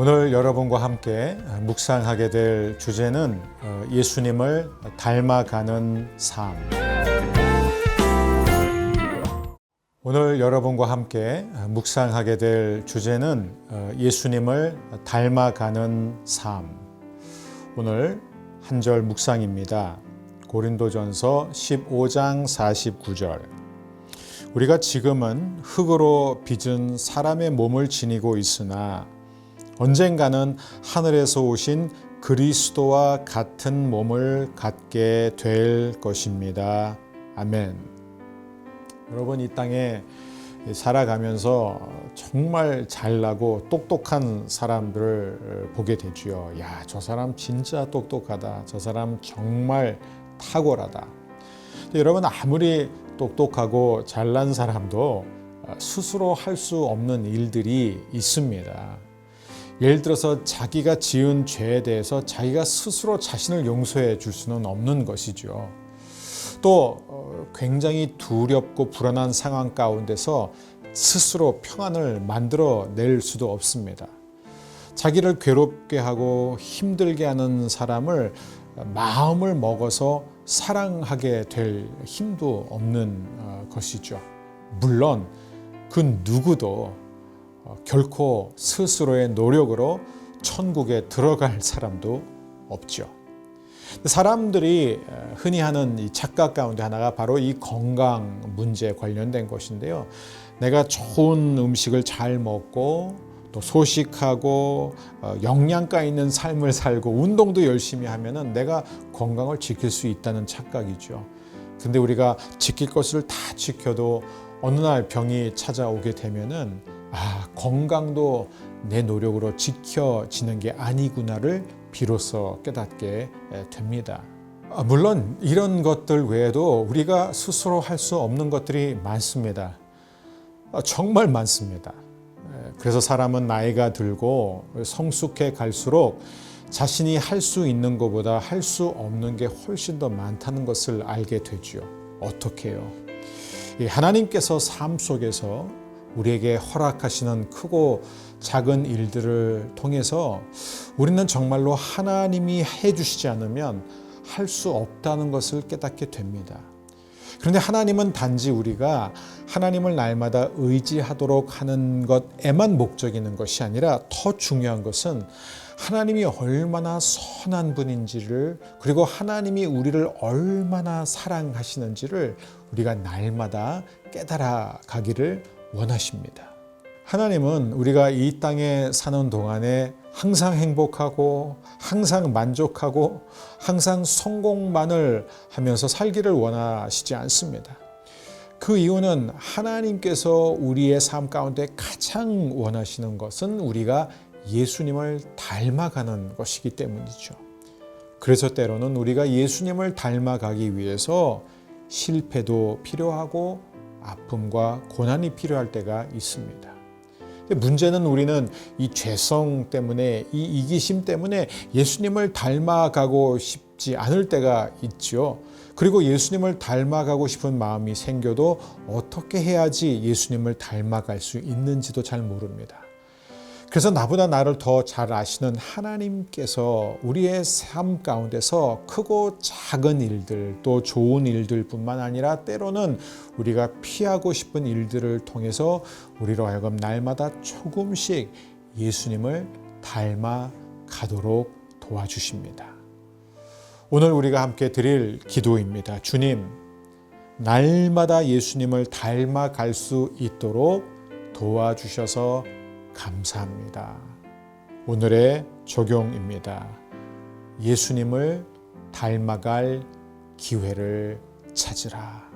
오늘 여러분과 함께 묵상하게 될 주제는 어, 예수님을 닮아가는 삶. 오늘 여러분과 함께 묵상하게 될 주제는 어, 예수님을 닮아가는 삶. 오늘 한 절 묵상입니다. 고린도전서 15장 49절. 우리가 지금은 흙으로 빚은 사람의 몸을 지니고 있으나 언젠가는 하늘에서 오신 그리스도와 같은 몸을 갖게 될 것입니다. 아멘. 여러분 이 땅에 살아가면서 정말 잘나고 똑똑한 사람들을 보게 되지요. 야, 저 사람 진짜 똑똑하다. 저 사람 정말 탁월하다. 여러분 아무리 똑똑하고 잘난 사람도 스스로 할 수 없는 일들이 있습니다. 예를 들어서 자기가 지은 죄에 대해서 자기가 스스로 자신을 용서해 줄 수는 없는 것이죠. 또 굉장히 두렵고 불안한 상황 가운데서 스스로 평안을 만들어 낼 수도 없습니다. 자기를 괴롭게 하고 힘들게 하는 사람을 마음을 먹어서 사랑하게 될 힘도 없는 것이죠. 물론 그 누구도 결코 스스로의 노력으로 천국에 들어갈 사람도 없죠. 사람들이 흔히 하는 이 착각 가운데 하나가 바로 이 건강 문제에 관련된 것인데요. 내가 좋은 음식을 잘 먹고 또 소식하고 영양가 있는 삶을 살고 운동도 열심히 하면은 내가 건강을 지킬 수 있다는 착각이죠. 근데 우리가 지킬 것을 다 지켜도 어느 날 병이 찾아오게 되면은 아, 건강도 내 노력으로 지켜지는 게 아니구나를 비로소 깨닫게 됩니다. 물론 이런 것들 외에도 우리가 스스로 할 수 없는 것들이 많습니다. 정말 많습니다. 그래서 사람은 나이가 들고 성숙해 갈수록 자신이 할 수 있는 것보다 할 수 없는 게 훨씬 더 많다는 것을 알게 되죠. 어떻게요? 하나님께서 삶 속에서 우리에게 허락하시는 크고 작은 일들을 통해서 우리는 정말로 하나님이 해주시지 않으면 할 수 없다는 것을 깨닫게 됩니다. 그런데 하나님은 단지 우리가 하나님을 날마다 의지하도록 하는 것에만 목적이 있는 것이 아니라 더 중요한 것은 하나님이 얼마나 선한 분인지를 그리고 하나님이 우리를 얼마나 사랑하시는지를 우리가 날마다 깨달아 가기를 원하십니다. 하나님은 우리가 이 땅에 사는 동안에 항상 행복하고 항상 만족하고 항상 성공만을 하면서 살기를 원하시지 않습니다. 그 이유는 하나님께서 우리의 삶 가운데 가장 원하시는 것은 우리가 예수님을 닮아가는 것이기 때문이죠. 그래서 때로는 우리가 예수님을 닮아가기 위해서 실패도 필요하고 아픔과 고난이 필요할 때가 있습니다. 문제는 우리는 이 죄성 때문에 이 이기심 때문에 예수님을 닮아가고 싶지 않을 때가 있죠. 그리고 예수님을 닮아가고 싶은 마음이 생겨도 어떻게 해야지 예수님을 닮아갈 수 있는지도 잘 모릅니다. 그래서 나보다 나를 더 잘 아시는 하나님께서 우리의 삶 가운데서 크고 작은 일들 또 좋은 일들 뿐만 아니라 때로는 우리가 피하고 싶은 일들을 통해서 우리로 하여금 날마다 조금씩 예수님을 닮아 가도록 도와주십니다. 오늘 우리가 함께 드릴 기도입니다. 주님, 날마다 예수님을 닮아 갈 수 있도록 도와주셔서 감사합니다. 오늘의 적용입니다. 예수님을 닮아갈 기회를 찾으라.